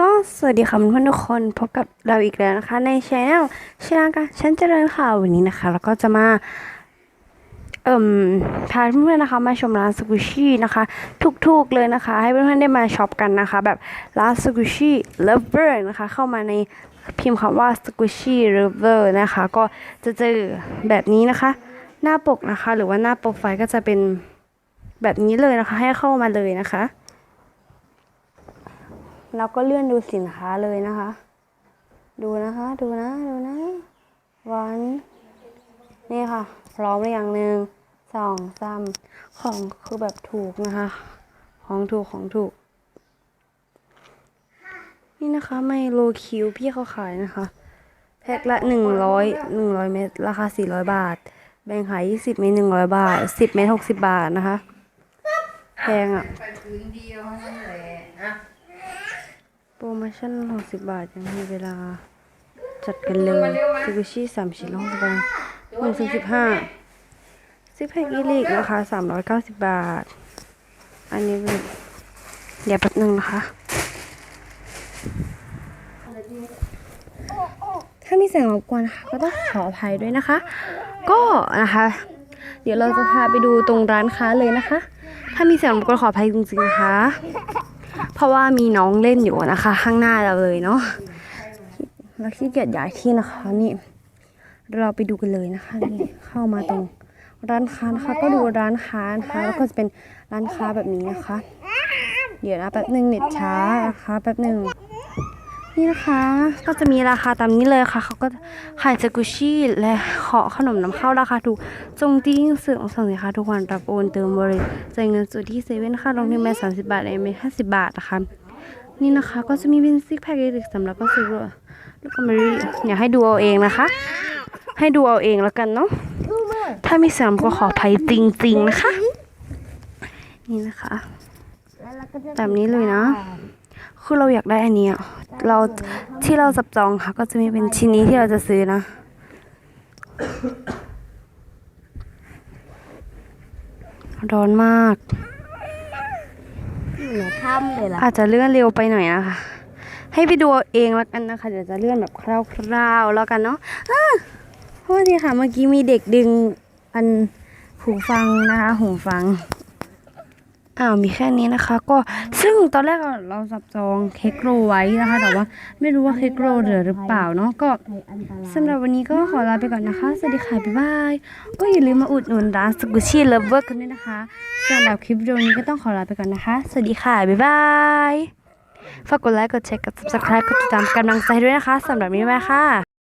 ก็สวัสดีค่ะเพื่อนทุกคนพบกับเราอีกแล้วนะคะ ในช anel ชนาการฉันเจริญค่ะวันนี้นะคะ แล้วก็จะมา เอ่มพาเพื่อนๆนะคะ มาชมร้านสกุชี่นะคะ ถูกๆเลยนะคะ ให้เพื่อนๆได้มาช็อปกันนะคะ แบบร้านสกุชี่เลเวอร์นะคะ เข้ามาในพิมพ์คำว่าสกุชี่เลเวอร์นะคะ ก็จะเจอแบบนี้นะคะ หน้าปกนะคะ หรือว่าหน้าโปรไฟล์ก็จะเป็นแบบนี้เลยนะคะ ให้เข้ามาเลยนะคะ แล้วก็เลื่อนดูสินค้าเลยนะคะ ดูนะคะ ดูนะ ดูนะ วัน นี่ค่ะ พร้อมหรือยังหนึ่งสองสามของคือแบบถูกนะคะ ของถูกของถูก นี่นะคะไมโลคิวพี่เขาขายนะคะ แพ็คละหนึ่งร้อยหนึ่งร้อยเมตร ราคาสี่ร้อยบาท แบ่งขายยี่สิบเมตรหนึ่งร้อยบาทสิบเมตรหกสิบบาทนะคะ แพงอะ ไปพื้นเดียวนั่นแหละ โปรโมชั่นหกสิบบาท ยังมีเวลาจัดกันเลยซูกุชิสามชิ้นละหกสิบบาทหนึ่งถึงสิบห้าซิปแพคอีลิกราคาสามร้อยเก้าสิบบาท อันนี้เป็นเดี๋ยวแป๊บนึงนะคะ ถ้ามีเสียงรบกวนนะคะก็ต้องขออภัยด้วยนะคะ ก็นะคะ เดี๋ยวเราจะพาไปดูตรงร้านค้าเลยนะคะ ถ้ามีเสียงรบกวนขออภัยจริงๆนะคะเพ ราะว่ามีน้องเล่นอยู่นะคะ ข้างหน้าเราเลยเนาะแล้วขี้เกียจย้ายที่นะคะนี่ เราไปดูกันเลยนะคะนี่เข้ามาตรงร้านค้านะคะ ก็ดูร้านค้านะคะแล้วก็จะเป็นร้านค้าแบบนี้นะคะ เดี๋ยวนะแป๊บหนึ่งเน็ตช้านะคะแป๊บหนึ่ง นี่นะคะก็จะมีราคาตามนี้เลยค่ะ เขาก็ขายสกุชี่และขอขนมน้ำเข้าราคาถูก จงติ้งสื่อของสินค้าทุกวันรับโอนเติมบริจ่ายเงินสดที่เซเว่นค่ะลงที่แม่สามสิบบาทเอเมห้าสิบบาทนะคะ นี่นะคะก็จะมีเป็นซิกแพคเล็กสำหรับก็ซื้อลูกกมรีอยากให้ดูเอาเองนะคะ ให้ดูเอาเองแล้วกันเนาะถ้าไมีเสียงก็ขออภัยจริงๆนะคะ นี่นะคะ แบบนี้เลยนะ คือเราอยากได้อันนี้อะเราที่เราจับจองค่ะ ก็จะมีเป็นชิ้นนี้ที่เราจะซื้อนะ ร้อนมากเหนือถ้ำเลยล่ะอาจจะเลื่อนเร็วไปหน่อยนะคะ ให้ไปดูเอาเองแล้วกันนะคะ เดี๋ยวจะเลื่อนแบบคร่าวๆแล้วกันเนาะอ่าโทษทีค่ะเมื่อกี้มีเด็กดึงอันหูฟังนะคะหูฟัง อ้าวมีแค่นี้นะคะ ก็ซึ่งตอนแรกเราสับจองเค้กโรไว้นะคะ แต่ว่าไม่รู้ว่าเค้กโรเหลือหรือเปล่าเนาะก็สำหรับวันนี้ก็ขอลาไปก่อนนะคะ สวัสดีค่ะ บ๊ายบาย ก็อย่าลืมมาอุดหนุนร้านสกุชี่เลิฟเวอร์กันด้วยนะคะสำหรับคลิปวิดีโอนี้ก็ต้องขอลาไปก่อนนะคะ สวัสดีค่ะ บ๊ายบายฝากกดไลค์กดแชร์กด subscribe กดติดตามกำลังใจด้วยนะคะสำหรับนี้บ๊าค่ะ